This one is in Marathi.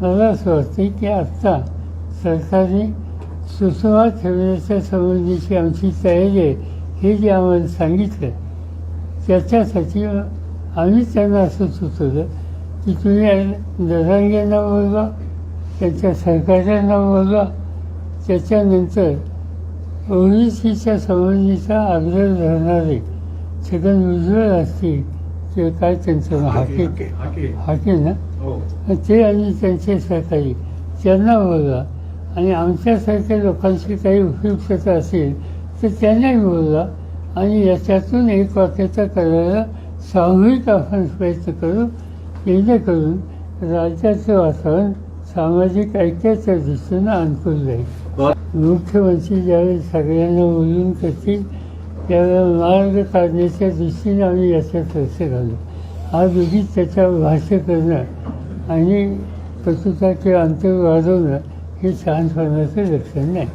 मला असं वाटते की आत्ता सरकारने सुसंवाद ठेवण्याच्या संबंधीची आमची तयारी आहे हे जे आम्हाला सांगितलं त्याच्यासाठी आम्ही त्यांना असं सुचवलं की तुम्ही दरांग्यांना बोलवा त्यांच्या सहकार्यांना बोलवा. त्याच्यानंतर ओबीसीच्या संबंधीचा आग्रह धरणारे छगन उज्ज्वल असतील किंवा काय त्यांचं नाव? हाके हाके. ना? ते आणि त्यांचे सहकारी त्यांना बोलवा आणि आमच्यासारख्या लोकांची काही उपयुक्तता असेल तर त्यांनाही बोलवा आणि याच्यातून एक वाक्यता करायला सामूहिक आपण प्रयत्न करू जेणेकरून राज्याचं वातावरण सामाजिक ऐक्याच्या दृष्टीनं अनुकूल राहील मुख्यमंत्री ज्यावेळी सगळ्यांना बोलून करतील त्यावेळेला मार्ग काढण्याच्या दृष्टीने आम्ही याच्यात लक्ष घालू. आज उगीच त्याच्यावर भाष्य करणं आणि कटुता अंतर वाढवणं हे शहाणपणाचं लक्षण नाही.